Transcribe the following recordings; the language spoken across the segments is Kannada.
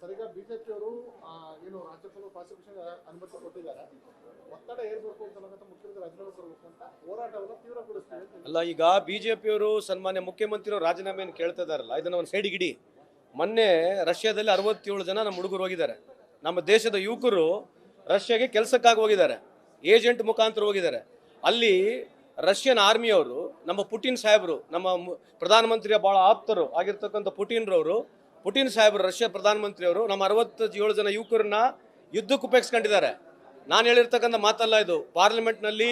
ಸರ್, ಈಗ ಬಿಜೆಪಿ ಅವರು ಏನು ರಾಜ್ಯಸಭಾ ಪ್ರಾಸಿಕ್ಯೂಷನ್ ಅನುಮತಿ ಕೊಟ್ಟಿದ್ದಾರೆ. ಒತ್ತಡ ಏರ್ಬೇಕು ಅಂತ ಮುಖ್ಯಮಂತ್ರಿ ರಾಜೀನಾಮೆ ಕೊಡಬೇಕು ಅಂತ ಹೋರಾಟವನ್ನು ತೀವ್ರಗೊಳಿಸ್ತೀವಿ ಅಲ್ಲ, ಈಗ ಬಿಜೆಪಿಯವರು ಸನ್ಮಾನ್ಯ ಮುಖ್ಯಮಂತ್ರಿಯವರು ರಾಜೀನಾಮೆಯನ್ನು ಕೇಳ್ತಾ ಇದಾರಲ್ಲ ಇದನ್ನ ಒಂದು ಸೈಡಿಗಿಡಿ ಮೊನ್ನೆ ರಷ್ಯಾದಲ್ಲಿ ಅರವತ್ತೇಳು ಜನ ನಮ್ಮ ಹುಡುಗರು ಹೋಗಿದ್ದಾರೆ. ನಮ್ಮ ದೇಶದ ಯುವಕರು ರಷ್ಯಾಗೆ ಕೆಲಸಕ್ಕಾಗಿ ಹೋಗಿದ್ದಾರೆ. ಏಜೆಂಟ್ ಮುಖಾಂತರ ಹೋಗಿದ್ದಾರೆ. ಅಲ್ಲಿ ರಷ್ಯನ್ ಆರ್ಮಿಯವರು, ನಮ್ಮ ಪುಟಿನ್ ಸಾಹೇಬರು, ನಮ್ಮ ಪ್ರಧಾನಮಂತ್ರಿಯ ಭಾಳ ಆಪ್ತರು ಆಗಿರ್ತಕ್ಕಂಥ ಪುಟಿನ್ರವರು ಪುಟಿನ್ ಸಾಹೇಬರು, ರಷ್ಯಾ ಪ್ರಧಾನಮಂತ್ರಿಯವರು ನಮ್ಮ ಅರವತ್ತೇಳು ಜನ ಯುವಕರನ್ನ ಯುದ್ಧಕ್ಕೆ ಉಪಯೋಗಿಸ್ಕೊಂಡಿದ್ದಾರೆ. ನಾನು ಹೇಳಿರ್ತಕ್ಕಂಥ ಮಾತಲ್ಲ ಇದು. ಪಾರ್ಲಿಮೆಂಟ್ನಲ್ಲಿ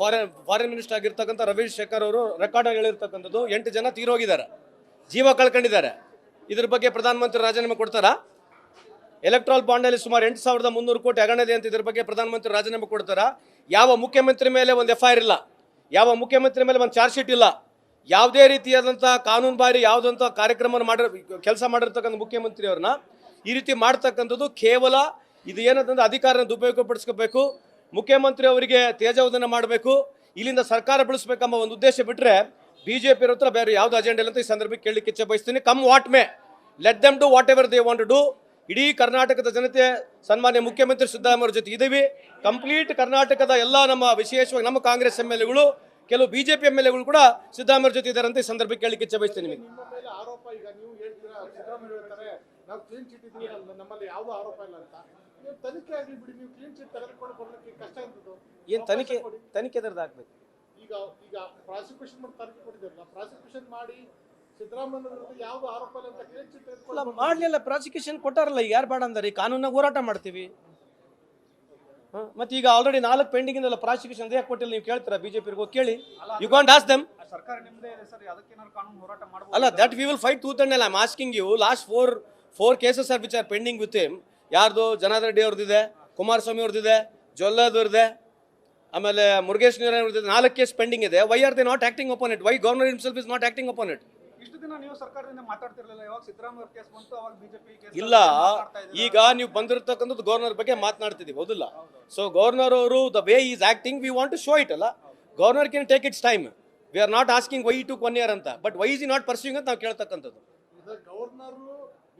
ಫಾರಿನ್ ಫಾರಿನ್ ಮಿನಿಸ್ಟರ್ ಆಗಿರ್ತಕ್ಕಂಥ ರವೀಶ್ ಶೇಖರ್ ಅವರು ರೆಕಾರ್ಡ್ ಹೇಳಿರ್ತಕ್ಕಂಥದ್ದು, ಎಂಟು ಜನ ತೀರೋಗಿದ್ದಾರೆ. ಜೀವ ಕಳ್ಕೊಂಡಿದ್ದಾರೆ. ಇದ್ರ ಬಗ್ಗೆ ಪ್ರಧಾನಮಂತ್ರಿ ರಾಜೀನಾಮೆ ಕೊಡ್ತಾರಾ? ಎಲೆಕ್ಟ್ರಾಲ್ ಬಾಂಡಲ್ಲಿ ಸುಮಾರು ಎಂಟು ಸಾವಿರದ ಮುನ್ನೂರು ಕೋಟಿ ಹಗರಣದೆ ಅಂತ ಇದ್ರ ಬಗ್ಗೆ ಪ್ರಧಾನಮಂತ್ರಿ ರಾಜೀನಾಮೆ ಕೊಡ್ತಾರಾ? ಯಾವ ಮುಖ್ಯಮಂತ್ರಿ ಮೇಲೆ ಒಂದು ಎಫ್ ಐ ಇಲ್ಲ. ಯಾವ ಮುಖ್ಯಮಂತ್ರಿ ಮೇಲೆ ಒಂದು ಚಾರ್ಜ್ ಶೀಟ್ ಇಲ್ಲ. ಯಾವುದೇ ರೀತಿಯಾದಂಥ ಕಾನೂನು ಬಾರಿ ಯಾವುದಂಥ ಕಾರ್ಯಕ್ರಮವನ್ನು ಮಾಡಿರ, ಕೆಲಸ ಮಾಡಿರ್ತಕ್ಕಂಥ ಮುಖ್ಯಮಂತ್ರಿಯವ್ರನ್ನ ಈ ರೀತಿ ಮಾಡ್ತಕ್ಕಂಥದ್ದು ಕೇವಲ ಇದು ಏನಂತಂದ್ರೆ ಅಧಿಕಾರನ ದುರುಪಯೋಗಪಡಿಸ್ಕೋಬೇಕು, ಮುಖ್ಯಮಂತ್ರಿ ಅವರಿಗೆ ತೇಜೋವಧನ ಮಾಡಬೇಕು, ಇಲ್ಲಿಂದ ಸರ್ಕಾರ ಬೆಳೆಸ್ಬೇಕೆಂಬ ಒಂದು ಉದ್ದೇಶ ಬಿಟ್ಟರೆ ಬಿ ಜೆ ಪಿ ಇರೋತ್ರ ಬೇರೆ ಯಾವುದು ಅಜೆಂಡ ಈ ಸಂದರ್ಭಕ್ಕೆ ಕೇಳಲಿಕ್ಕೆ ಇಚ್ಛೆ ಬಯಸ್ತೀನಿ. Come what may let them do whatever they want to ಇಡೀ ಕರ್ನಾಟಕದ ಜನತೆ, ಸನ್ಮಾನ್ಯ ಮುಖ್ಯಮಂತ್ರಿ ಸಿದ್ದರಾಮಯ್ಯ ಜೊತೆ ಇದ್ದೀವಿ ಕಂಪ್ಲೀಟ್ ಕರ್ನಾಟಕದ ಎಲ್ಲ ನಮ್ಮ ವಿಶೇಷವಾಗಿ ನಮ್ಮ ಕಾಂಗ್ರೆಸ್ ಎಂ ಎಲ್ ಎಗಳು ಕೆಲವು ಬಿಜೆಪಿ ಎಂ ಎಲ್ ಎಗಳು ಕೂಡ ಸಿದ್ದರಾಮಯ್ಯ ಜೊತೆ ಇದ್ದಾರೆ ಅಂತ ಈ ಸಂದರ್ಭಕ್ಕೆ ಕೇಳಲಿಕ್ಕೆ ಇಚ್ಛೆ ಬಯಸ್ತೇನೆ ನಿಮಗೆ. ನಿಮ್ಮ ಮೇಲೆ ಆರೋಪ ಈಗ ನೀವು ಹೇಳ್ತೀರಾ ಸಿದ್ದರಾಮಯ್ಯ ಹೇಳ್ತಾರೆ ನಾವು ಕ್ಲೀನ್ ಚಿಟ್ ಇದ್ದೀವಿ ನಮ್ಮಲ್ಲಿ ಯಾವುದೂ ಆರೋಪ ಇಲ್ಲ ಅಂತ. ನೀವು ತನಿಖೆ ಆಗಲಿ ಬಿಡಿ ನೀವು ಕ್ಲೀನ್ ಚಿಟ್ ತೆಗೆದುಕೊಂಡು ಕೊಡಲಿಕ್ಕೆ ಕಷ್ಟ ಇರ್ತದ್ದು ಏನು ತನಿಖೆ ತನಿಖೆ ಹಾಕ್ಬೇಕು ಈಗ ಈಗ ಪ್ರಾಸಿಕ್ಯೂಷನ್ ಮಾಡಿ ಪ್ರಾಸಿಕ್ಯೂಷನ್ ಮಾಡಿ ಸಿದ್ದರಾಮಯ್ಯ ಇಲ್ಲ ಮಾಡ್ಲಿಲ್ಲ ಪ್ರಾಸಿಕ್ಯೂಷನ್ ಕೊಟ್ಟಾರಲ್ಲ ಯಾರು ಬೇಡ ಅಂದ್ರೆ? ಕಾನೂನಾಗ ಹೋರಾಟ ಮಾಡ್ತೀವಿ? ಮತ್ತೆ ಈಗ ಆಲ್ರೆಡಿ ನಾಲ್ಕು ಪೆಂಡಿಂಗ್ ಇಂದಲ್ಲ ಪ್ರಾಸಿಕ್ಯೂಷನ್ ಯಾಕೆ ಕೊಟ್ಟಿಲ್ಲ ನೀವು ಕೇಳ್ತೀರಾ ಬಿಜೆಪಿ ಕೇಳಿ? ಯು ಗಾಂಟ್ ಆಸ್ ದಮ್ ಇದೆ ಅಲ್ಲ that we will fight too and I am asking you last four four cases are which are pending with him ಯಾರ್ದು? ಜನಾರ್ದನ್ ರೆಡ್ಡಿ ಅವ್ರದ್ದಿದೆ ಕುಮಾರಸ್ವಾಮಿ ಅವ್ರದ್ದಿದೆ ಜೊಲ್ಲದವ್ರದ್ದೆ ಆಮೇಲೆ ಮುರುಗೇಶ್ ನಾಲ್ಕು ಕೇಸ್ ಪೆಂಡಿಂಗ್ ಇದೆ. Why are they not acting upon it why governor himself is not acting upon it ಇಷ್ಟು ದಿನ ನೀವು ಸರ್ಕಾರದಿಂದ ಮಾತಾಡ್ತಿರ್ಲಿಲ್ಲ. ಯಾವಾಗ ಸಿದ್ದರಾಮಯ್ಯ ಕೇಸ್ ಬಂತು ಅವಾಗ ಬಿಜೆಪಿ ಕೇಸ್ ಇಲ್ಲ ಈಗ ನೀವು ಬಂದಿರತಕ್ಕಂಥದ್ದು ಗವರ್ನರ್ ಬಗ್ಗೆ ಮಾತನಾಡ್ತಿದ್ದೀವಿ ಹೌದಿಲ್ಲ? ಸೊ ಗವರ್ನರ್ ಅವರು the way is acting we want to show it ಅಲ್ಲ? Governor can take its time we are not asking why to one year ಅಂತ. But why is not pursuing ಅಂತ ನಾವು ಕೇಳ್ತಕ್ಕಂಥದ್ದು. ಇದು ಗವರ್ನರ್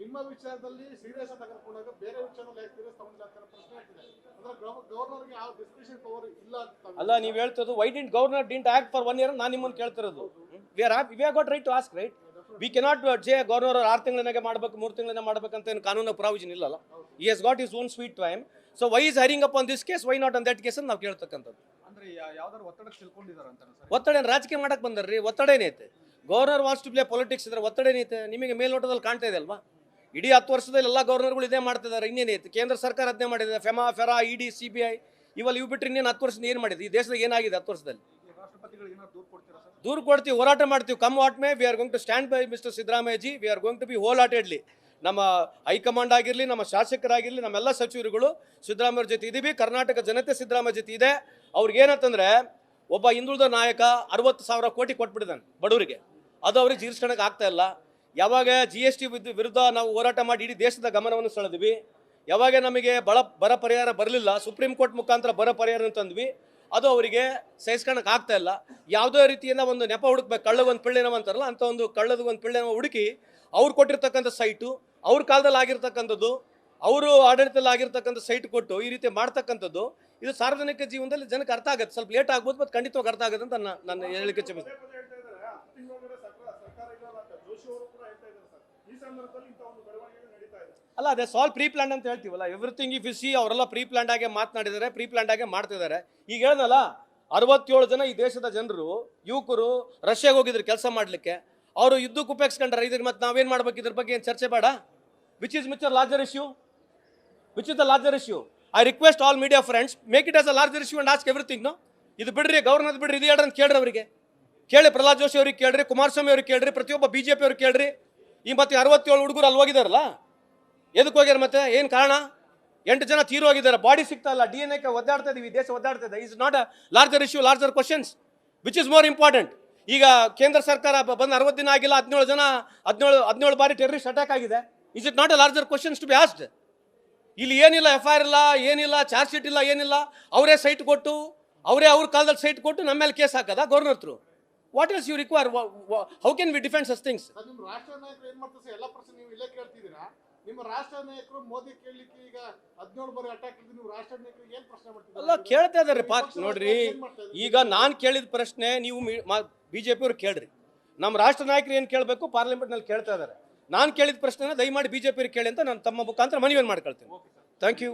ನಿಮ್ಮ ವಿಚಾರದಲ್ಲಿ ಸೀರಿಯಸ್ ತೆಗೆದುಕೊಂಡಾಗ ಬೇರೆ ವಿಚಾರದಲ್ಲಿ ಯಾಕೆ ಸೀರಿಯಸ್ ತಗೊಂಡಿಲ್ಲ ಅಂತ ಪ್ರಶ್ನೆ ಆಗ್ತಿದೆ. ಅಂದ್ರೆ ಗವರ್ನರ್ಗೆ ಯಾವ ಡಿಸ್ಕ್ರಿಷನ್ ಪವರ್ ಇಲ್ಲ ಅಂತ ಅಲ್ಲ ನೀವು ಹೇಳ್ತಿರೋದು why didn't governor didn't act for one year ನಾನು ನಿಮ್ಮನ್ನು ಕೇಳ್ತಿರೋದು. We are we are got right to ask right we cannot J governor ಆರು ತಿಂಗಳಿನಾಗೆ ಮಾಡಬೇಕು ಮೂರು ತಿಂಗಳನ್ನ ಮಾಡ್ಬೇಕಂತ ಏನು ಕಾನೂನು ಪ್ರಾವಿಜನ್ ಇಲ್ಲಲ್ಲ? ಈ has got his own sweet time so why is hurrying up on this case why not on that case ನಾವು ಕೇಳ್ತಕ್ಕಂಥದ್ದು. ಒತ್ತಡ ರಾಜಕೀಯ ಮಾಡಕ್ ಬಂದರ್ರಿ? ಒತ್ತಡ ಏನೈತೆ? Governor wants to play politics ಇದ್ರೆ ಒತ್ತಡ ಏನೈತೆ? ನಿಮಗೆ ಮೇಲ್ನೋಟದಲ್ಲಿ ಕಾಣ್ತಾ ಇದೆ ಅಲ್ವಾ? ಇಡೀ ಹತ್ತು ವರ್ಷದಲ್ಲಿ ಎಲ್ಲ ಗೌರ್ನರ್ಗಳು ಇದೇ ಮಾಡ್ತಿದ್ದಾರೆ ಇನ್ನೇನೈತೆ? ಕೇಂದ್ರ ಸರ್ಕಾರ ಅದನ್ನೇ ಮಾಡಿದೆ. FEMA FERA ED C B I ಇವೆಲ್ಲ ಇವು ಬಿಟ್ಟರೆ ಇನ್ನೇನು ಹತ್ತು ವರ್ಷದಿಂದ ಏನು ಮಾಡಿದೆ? ಈ ದೇಶದಾಗ ಏನಾಗಿದೆ ಹತ್ತು ವರ್ಷದಲ್ಲಿ? ದೂರ ಕೊಡ್ತೀವಿ, ಹೋರಾಟ ಮಾಡ್ತೀವಿ. Come what may we are going to stand by mister Siddaramaiah ji we are going to be wholeheartedly ನಮ್ಮ ಹೈಕಮಾಂಡ್ ಆಗಿರಲಿ, ನಮ್ಮ ಶಾಸಕರಾಗಿರಲಿ, ನಮ್ಮೆಲ್ಲ ಸಚಿವರುಗಳು ಸಿದ್ದರಾಮಯ್ಯ ಜೊತೆ ಇದೀವಿ. ಕರ್ನಾಟಕ ಜನತೆ ಸಿದ್ದರಾಮಯ್ಯ ಜೊತೆ ಇದೆ. ಅವ್ರಿಗೆ ಏನಂತಂದ್ರೆ, ಒಬ್ಬ ಹಿಂದುಳಿದ ನಾಯಕ ಅರವತ್ತು ಸಾವಿರ ಕೋಟಿ ಕೊಟ್ಬಿಟ್ಟಿದ್ದಾನೆ ಬಡವರಿಗೆ. ಅದು ಅವ್ರಿಗೆ ಜೀರ್ಸ್ಕೊಳಕ್ಕೆ ಆಗ್ತಾ ಇಲ್ಲ. ಯಾವಾಗ ಜಿ ಎಸ್ ಟಿ ವಿರುದ್ಧ ನಾವು ಹೋರಾಟ ಮಾಡಿ ಇಡೀ ದೇಶದ ಗಮನವನ್ನು ಸೆಳೆದ್ವಿ. ಯಾವಾಗ ನಮಗೆ ಬಳ ಬರ ಪರಿಹಾರ ಬರಲಿಲ್ಲ, ಸುಪ್ರೀಂ ಕೋರ್ಟ್ ಮುಖಾಂತರ ಬರ ಪರಿಹಾರ ತಂದ್ವಿ. ಅದು ಅವರಿಗೆ ಸಹಿಸ್ಕೊಳಕ್ ಆಗ್ತಾ ಇಲ್ಲ. ಯಾವುದೋ ರೀತಿಯಿಂದ ಒಂದು ನೆಪ ಹುಡುಕ್ಬೇಕು, ಕಳ್ಳಗ್ ಒಂದು ಪಿಳ್ಳೆನವ ಅಂತಾರಲ್ಲ ಅಂತ ಒಂದು ಕಳ್ಳದ ಒಂದು ಪಿಳ್ಳೆನವ ಹುಡುಕಿ ಅವ್ರು ಕೊಟ್ಟಿರ್ತಕ್ಕಂಥ ಸೈಟು, ಅವ್ರ ಕಾಲದಲ್ಲಿ ಆಗಿರ್ತಕ್ಕಂಥದ್ದು, ಅವರು ಆಡಳಿತದಲ್ಲಿ ಆಗಿರ್ತಕ್ಕಂಥ ಸೈಟ್ ಕೊಟ್ಟು ಈ ರೀತಿ ಮಾಡ್ತಕ್ಕಂಥದ್ದು, ಇದು ಸಾರ್ವಜನಿಕ ಜೀವನದಲ್ಲಿ ಜನಕ್ಕೆ ಅರ್ಥ ಆಗುತ್ತೆ. ಸ್ವಲ್ಪ ಲೇಟ್ ಆಗ್ಬೋದು, ಮತ್ತು ಖಂಡಿತವಾಗಿ ಅರ್ಥ ಆಗುತ್ತೆ ಅಂತ ನನ್ನ ನನ್ನ ಹೇಳಿಕೆ ಇಚ್ಛೆ ಪದೇ ಪದೇ ಹೇಳ್ತಾ ಇದ್ದಾರೆ ಹತ್ತು ತಿಂಗಳೊಳಗಡೆ ಸರ್ಕಾರ ಸರ್ಕಾರ ಇಲ್ಲಲ್ಲ ಅಂತ ಜೋಶಿ ಅವರು ಕೂಡ ಹೇಳ್ತಾ ಇದ್ದಾರೆ ಸರ್ ಈ ಸಂದರ್ಭದಲ್ಲಿ ಇಂಥ ಒಂದು ಬೆಳವಣಿಗೆ ನಡೀತಾ ಇದೆ ಅಲ್ಲ, ಅದೇ ಸಾಲ್ ಪ್ರೀ ಪ್ಲಾನ್ ಅಂತ ಹೇಳ್ತೀವಲ್ಲ ಎವ್ರಿಥಿಂಗ್ ಇಫ್ ಯು ಸಿ ಅವರೆಲ್ಲ ಪ್ರೀ ಪ್ಲಾನ್ ಆಗಿ ಮಾತನಾಡಿದ್ದಾರೆ ಪ್ರೀ ಪ್ಲಾನ್ ಆಗಿ ಮಾಡ್ತಿದ್ದಾರೆ. ಈಗ ಹೇಳ್ದಲ್ಲ, ಅರವತ್ತೇಳು ಜನ ಈ ದೇಶದ ಜನರು, ಯುವಕರು ರಷ್ಯಾಗೆ ಹೋಗಿದ್ರು ಕೆಲಸ ಮಾಡಲಿಕ್ಕೆ. ಅವರು ಯುದ್ಧಕ್ಕೆ ಉಪಯೋಗಿಸ್ಕೊಂಡ್ರೆ ಇದ್ರ ಮತ್ತೆ ನಾವೇನು ಮಾಡ್ಬೇಕು? ಇದ್ರ ಬಗ್ಗೆ ಏನು ಚರ್ಚೆ ಬೇಡ? Which is much larger issue which is the larger issue I request all media friends make it as a larger issue and ask everything ಇದು ಬಿಡ್ರಿ ಗವರ್ನರ್ ಬಿಡ್ರಿ, ಇದು ಹೇಳ್ರಿ ಅಂತ ಕೇಳ್ರಿ ಅವರಿಗೆ. ಕೇಳಿ ಪ್ರಹ್ಲಾದ್ ಜೋಶಿ ಅವ್ರಿಗೆ ಕೇಳ್ರಿ, ಕುಮಾರಸ್ವಾಮಿ ಅವ್ರಿಗೆ ಕೇಳ್ರಿ, ಪ್ರತಿಯೊಬ್ಬ ಬಿಜೆಪಿ ಅವ್ರಿಗೆ ಕೇಳ್ರಿ. ಈ ಮತ್ತೆ ಅರವತ್ತೇಳು ಹುಡುಗರು ಅಲ್ಲಿ ಹೋಗಿದಾರಲ್ಲ? ಎದಕ್ಕೆ ಹೋಗ್ಯಾರ ಮತ್ತೆ? ಏನು ಕಾರಣ? ಎಂಟು ಜನ ತೀರು ಹೋಗಿದ್ದಾರೆ ಬಾಡಿ ಸಿಗ್ತಾ ಇಲ್ಲ. ಡಿ ಎನ್ ಎಕ್ಕೆ ಒದ್ದಾಡ್ತಾ ಇದೀವಿ. ದೇಶ ಒದ್ದಾಡ್ತಾ ಇದೆ. Is not a larger issue larger questions which is more important ಈಗ ಕೇಂದ್ರ ಸರ್ಕಾರ ಬಂದ ಅರವತ್ತು ದಿನ ಆಗಿಲ್ಲ, ಹದಿನೇಳು ಜನ, ಹದಿನೇಳು ಹದಿನೇಳು ಬಾರಿ ಟೆರರಿಸ್ಟ್ ಅಟ್ಯಾಕ್ ಆಗಿದೆ. Is it not a larger questions to be asked ಇಲ್ಲಿ ಏನಿಲ್ಲ ಎಫ್ ಐ ಆರ್ ಇಲ್ಲ, ಏನಿಲ್ಲ ಚಾರ್ಜ್ ಶೀಟ್ ಇಲ್ಲ, ಏನಿಲ್ಲ. ಅವರೇ ಸೈಟ್ ಕೊಟ್ಟು, ಅವರೇ ಅವ್ರ ಕಾಲದಲ್ಲಿ ಸೈಟ್ ಕೊಟ್ಟು ನಮ್ಮ ಮೇಲೆ ಕೇಸ್ ಹಾಕದ? Governor through what is you require how can we defend such things ನಿಮ್ಮ ರಾಷ್ಟ್ರೀಯ ನಾಯಕರು ಏನ್ ಮಾಡ್ತಾರೆ ಎಲ್ಲ ಪ್ರಶ್ನೆ ನೀವು ಇಲ್ಲೇ ಕೇಳ್ತಿದ್ದೀರಾ? ನಿಮ್ಮ ರಾಷ್ಟ್ರ ನಾಯಕರು ಮೋದಿ ಕೇಳಲಿಕ್ಕೆ ಈಗ ಹದಿನೇಳು ಬಾರಿ ಅಟ್ಯಾಕ್ ನೀವು ರಾಷ್ಟ್ರ ನಾಯಕರಿಗೆ ಏನ್ ಪ್ರಶ್ನೆ ಮಾಡ್ತೀರಾ ಅಲ್ಲ ಕೇಳ್ತಾ ಇದಾರೆ ಪಾ ವಿಪಕ್ಷ ನೋಡ್ರಿ? ಈಗ ನಾನು ಕೇಳಿದ ಪ್ರಶ್ನೆ ನೀವು ಬಿಜೆಪಿ ಅವ್ರು ಕೇಳ್ರಿ. ನಮ್ಮ ರಾಷ್ಟ್ರ ನಾಯಕರು ಏನು ಕೇಳಬೇಕು ಪಾರ್ಲಿಮೆಂಟ್ನಲ್ಲಿ ಕೇಳ್ತಾ ಇದ್ದಾರೆ. ನಾನು ಕೇಳಿದ ಪ್ರಶ್ನೆನ ದಯಮಾಡಿ ಬಿಜೆಪಿ ಕೇಳಿ ಅಂತ ನಾನು ತಮ್ಮ ಮುಖಾಂತರ ಮನವಿಯನ್ನು ಮಾಡ್ಕೊಳ್ತೀನಿ. Thank you